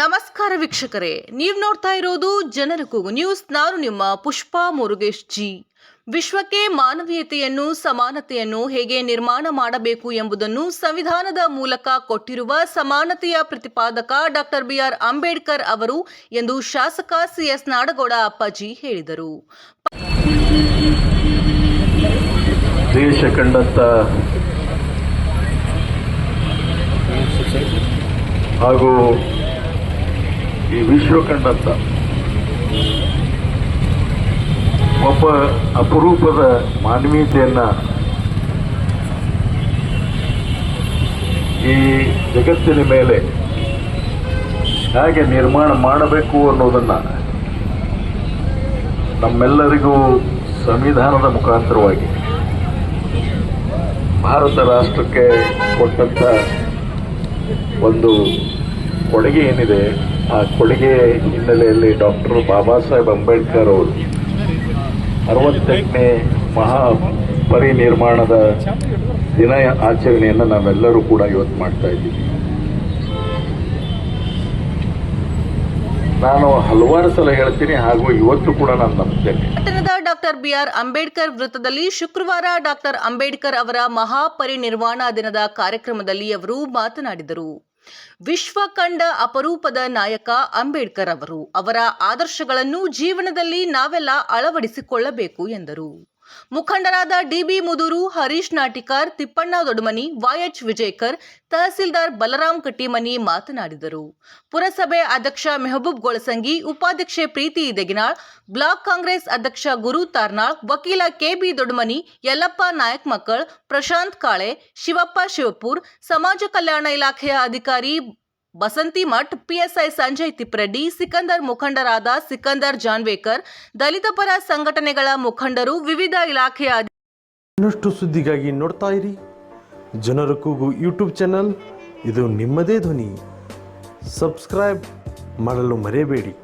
ನಮಸ್ಕಾರ ವೀಕ್ಷಕರೇ, ನೀವು ನೋಡ್ತಾ ಇರೋದು ಜನರ ಕೂಗು ನ್ಯೂಸ್. ನಾನು ನಿಮ್ಮ ಪುಷ್ಪಾ ಮುರುಗೇಶ್ ಜಿ. ವಿಶ್ವಕ್ಕೆ ಮಾನವೀಯತೆಯನ್ನು, ಸಮಾನತೆಯನ್ನು ಹೇಗೆ ನಿರ್ಮಾಣ ಮಾಡಬೇಕು ಎಂಬುದನ್ನು ಸಂವಿಧಾನದ ಮೂಲಕ ಕೊಟ್ಟಿರುವ ಸಮಾನತೆಯ ಪ್ರತಿಪಾದಕ ಡಾಕ್ಟರ್ ಬಿಆರ್ ಅಂಬೇಡ್ಕರ್ ಅವರು ಎಂದು ಶಾಸಕ ಸಿಎಸ್ ನಾಡಗೌಡ ಅಪ್ಪಾಜಿ ಹೇಳಿದರು. ದೇಶ ಕಂಡಂತ ಹಾಗೂ ಈ ವಿಶ್ವ ಕಂಡಂತ ಒಬ್ಬ ಅಪರೂಪದ ಮಾನವೀಯತೆಯನ್ನ ಈ ಜಗತ್ತಿನ ಮೇಲೆ ಹೇಗೆ ನಿರ್ಮಾಣ ಮಾಡಬೇಕು ಅನ್ನೋದನ್ನು ನಮ್ಮೆಲ್ಲರಿಗೂ ಸಂವಿಧಾನದ ಮುಖಾಂತರವಾಗಿ ಭಾರತ ರಾಷ್ಟ್ರಕ್ಕೆ ಕೊಟ್ಟಂಥ ಒಂದು ಕೊಡುಗೆ ಏನಿದೆ ಆ ಕೊಡುಗೆ ಹಿನ್ನೆಲೆಯಲ್ಲಿ ಡಾಕ್ಟರ್ ಬಾಬಾ ಸಾಹೇಬ್ ಅಂಬೇಡ್ಕರ್ ಅವರು ಅರವತ್ತೆಂಟನೇ ಮಹಾ ಪರಿನಿರ್ಮಾಣದ ದಿನ ಆಚರಣೆಯನ್ನು ನಾವೆಲ್ಲರೂ ಕೂಡ ಇವತ್ತು ಮಾಡ್ತಾ ಇದ್ದೀವಿ. ನಾನು ಹಲವಾರು ಸಲ ಹೇಳ್ತೀನಿ ಹಾಗೂ ಇವತ್ತು ಕೂಡ ನಾನು ನಂಬ್ತೇನೆ. ಪಟ್ಟಣದ ಡಾಕ್ಟರ್ ಬಿಆರ್ ಅಂಬೇಡ್ಕರ್ ವೃತ್ತದಲ್ಲಿ ಶುಕ್ರವಾರ ಡಾಕ್ಟರ್ ಅಂಬೇಡ್ಕರ್ ಅವರ ಮಹಾಪರಿನಿರ್ವಾಣ ದಿನದ ಕಾರ್ಯಕ್ರಮದಲ್ಲಿ ಅವರು ಮಾತನಾಡಿದರು. ವಿಶ್ವ ಕಂಡ ಅಪರೂಪದ ನಾಯಕ ಅಂಬೇಡ್ಕರ್ ಅವರು ಅವರ ಆದರ್ಶಗಳನ್ನು ಜೀವನದಲ್ಲಿ ನಾವೆಲ್ಲ ಅಳವಡಿಸಿಕೊಳ್ಳಬೇಕು ಎಂದರು. ಮುಖಂಡರಾದ ಡಿಬಿ ಮುದೂರು, ಹರೀಶ್ ನಾಟಿಕಾರ್, ತಿಪ್ಪಣ್ಣ ದೊಡಮನಿ ವೈಎಚ್ ವಿಜಯಕರ್, ತಹಸೀಲ್ದಾರ್ ಬಲರಾಮ್ ಕಟ್ಟಿಮನಿ ಮಾತನಾಡಿದರು. ಪುರಸಭೆ ಅಧ್ಯಕ್ಷ ಮೆಹಬೂಬ್ ಗೊಳಸಂಗಿ, ಉಪಾಧ್ಯಕ್ಷೆ ಪ್ರೀತಿ ದೆಗಿನಾಳ್, ಬ್ಲಾಕ್ ಕಾಂಗ್ರೆಸ್ ಅಧ್ಯಕ್ಷ ಗುರು ತಾರ್ನಾಳ್, ವಕೀಲ ಕೆಬಿ ದೊಡ್ಮನಿ, ಯಲ್ಲಪ್ಪ ನಾಯಕ್ ಮಕ್ಕಳ್, ಪ್ರಶಾಂತ್ ಕಾಳೆ, ಶಿವಪ್ಪ ಶಿವಪುರ್, ಸಮಾಜ ಕಲ್ಯಾಣ ಇಲಾಖೆಯ ಅಧಿಕಾರಿ ಬಸಂತಿ ಮಠ್, ಪಿಎಸ್ಐ ಸಂಜಯ್ ತಿಪ್ರೆಡ್ಡಿ, ಸಿಕಂದರ್ ಮುಖಂಡರಾದ ಸಿಕಂದರ್ ಜಾನ್ವೇಕರ್, ದಲಿತ ಪರ ಸಂಘಟನೆಗಳ ಮುಖಂಡರು, ವಿವಿಧ ಇಲಾಖೆಯ ಇನ್ನಷ್ಟು ಸುದ್ದಿಗಾಗಿ ನೋಡ್ತಾ ಇರಿ. ಜನರ ಕೂಗು ಯೂಟ್ಯೂಬ್ ಚಾನಲ್. ಇದು ನಿಮ್ಮದೇ ಧ್ವನಿ. ಸಬ್ಸ್ಕ್ರೈಬ್ ಮಾಡಲು ಮರೆಯಬೇಡಿ.